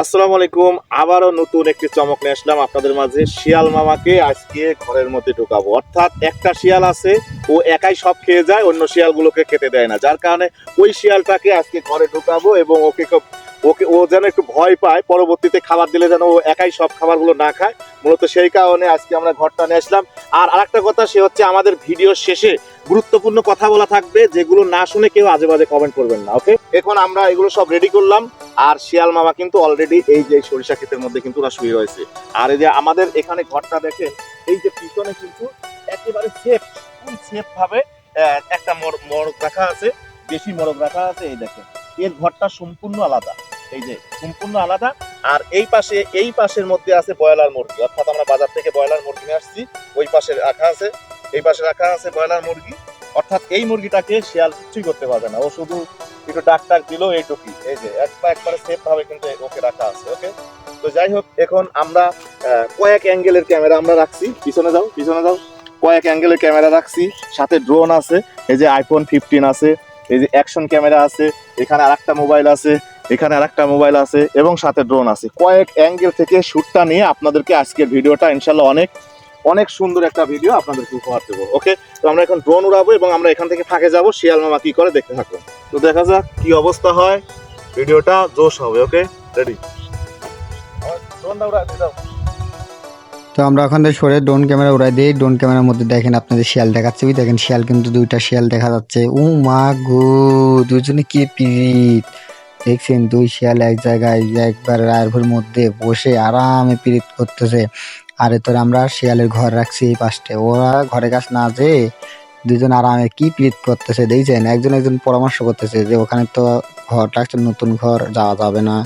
আসসালামু আলাইকুম, আবারও নতুন একটি চমক নিয়ে আসলাম আপনাদের মাঝে। শিয়াল মামাকে আজকে ঘরের মধ্যে ঢুকাবো। অর্থাৎ একটা শিয়াল আছে, ও একাই সব খেয়ে যায়, অন্য শিয়ালগুলোকে খেতে দেয় না। যার কারণে ওই শিয়ালটাকে আজকে ঘরে ঢুকাবো এবং ওকে খুব- ওকে ও যেন একটু ভয় পায়। পরবর্তীতে খাবার দিলে যেন ও একাই সব খাবারগুলো না খায়। মূলত সেই কারণে আজকে আমরা ঘরটা নিয়ে আসলাম। আর আরেকটা কথা, সে হচ্ছে আমাদের ভিডিও শেষে গুরুত্বপূর্ণ কথা বলা থাকবে, যেগুলো না শুনে কেউ আজে বাজে কমেন্ট করবেন না ওকে এখন আমরা এগুলো সব রেডি করলাম, আর শিয়াল মামা কিন্তু অলরেডি এই যে সরিষা ক্ষেতের মধ্যে কিন্তু ওরা শুয়ে রয়েছে। আর এই যে আমাদের এখানে ঘরটা দেখেন, এই যে পিছনে কিন্তু একেবারে সেফ ফুল সেফ ভাবে একটা মর- মরক রাখা আছে বেশি মরক রাখা আছে, এই দেখেন। এর ঘরটা সম্পূর্ণ আলাদা, এই যে সম্পূর্ণ আলাদা। আর এই পাশে, এই পাশের মধ্যে আছে ব্রয়লার মুরগি, অর্থাৎ আমরা বাজার থেকে ব্রয়লার মুরগি নিয়ে আসছি, ওই পাশে রাখা আছে। এই পাশে রাখা আছে ব্রয়লার মুরগি। অর্থাৎ এই মুরগিটাকে শিয়াল কিছুই করতে পারবে না। ও শুধু একটু ডাক টাক দিল এইটুকুই। এই যে, একবার একবারে সেফ ভাবে কিন্তু ওকে রাখা আছে, ওকে? তো যাই হোক, এখন আমরা কয়েক অ্যাঙ্গেলের ক্যামেরা আমরা রাখছি। পিছনে যাও পিছনে যাও। কয়েক অ্যাঙ্গেলের ক্যামেরা রাখছি। সাথে ড্রোন আছে, এই যে আইফোন ফিফটিন আছে, এই যে অ্যাকশন ক্যামেরা আছে, এখানে আরেকটা মোবাইল আছে, এখানে আরেকটা মোবাইল আছে, এবং সাথে ড্রোন আছে। কয়েক অ্যাঙ্গেল থেকে শ্যুটটা নিয়ে আপনাদেরকে আজকের ভিডিওটা ইনশাল্লাহ অনেক অনেক সুন্দর একটা ভিডিও আপনাদেরকে উপহার দেবো ওকে তো আমরা এখন ড্রোন উড়াবো এবং আমরা এখান থেকে ফাঁকে যাব শিয়াল মামা কি করে দেখতে থাকব তো দেখা যাক কি অবস্থা হয় ভিডিওটা জোশ হবে ওকে রেডি ড্রোনটা উড়াতে দাও তো আমরা ওখান থেকে সরে ড্রোন ক্যামেরা উড়াই দিই। ড্রোন ক্যামেরার মধ্যে দেখেন আপনাদের শিয়াল দেখাচ্ছে দেখেন শিয়াল কিন্তু দুইটা শিয়াল দেখা যাচ্ছে। ও মা গো দুজনে কি পিরিত দেখছেন দুই শিয়াল এক জায়গায় একবার রায়ের মধ্যে বসে আরামে পিরিত করতেছে। আর তোর আমরা শিয়ালের ঘর রাখছি এই পাশে। ওরা ঘরে কাছ না যে দুজন আরামে কি পিরিত করতেছে দেখছেন? একজন একজন পরামর্শ করতেছে যে ওখানে তো ঘর রাখছে, নতুন ঘর, যাওয়া যাবে না।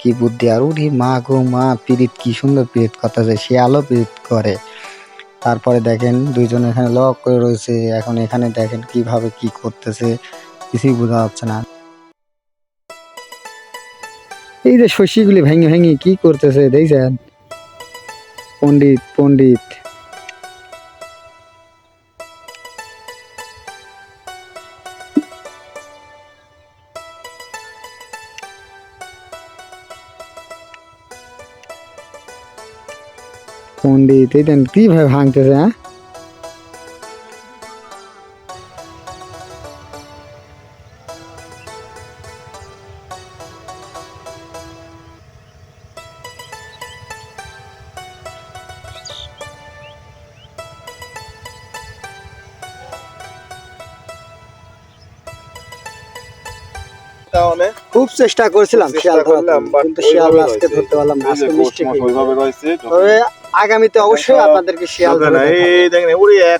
কি বুদ্ধি আর উঠি, মা গো, মা পিরিত কি সুন্দর পিরিত করতেছে, শিয়ালও পিরিত করে। তারপরে দেখেন দুইজন এখানে লক করে রয়েছে। এখন এখানে দেখেন কীভাবে কি করতেছে, কিছুই বোঝা যাচ্ছে না। এই যে শশীগুলি ভেঙে ভেঙে কি করতেছে, দেখছেন? পণ্ডিত পণ্ডিত। পণ্ডিত, এই দেন কীভাবে ভাঙতেছে হ্যাঁ? কারণে খুব চেষ্টা করছিলাম শিয়াল ধরার কিন্তু শিয়াল আজকে। ধরতে পারলাম না আজকে মিষ্টি তবে আগামীতে অবশ্যই আপনাদেরকে শিয়াল ধরে এই দেখেন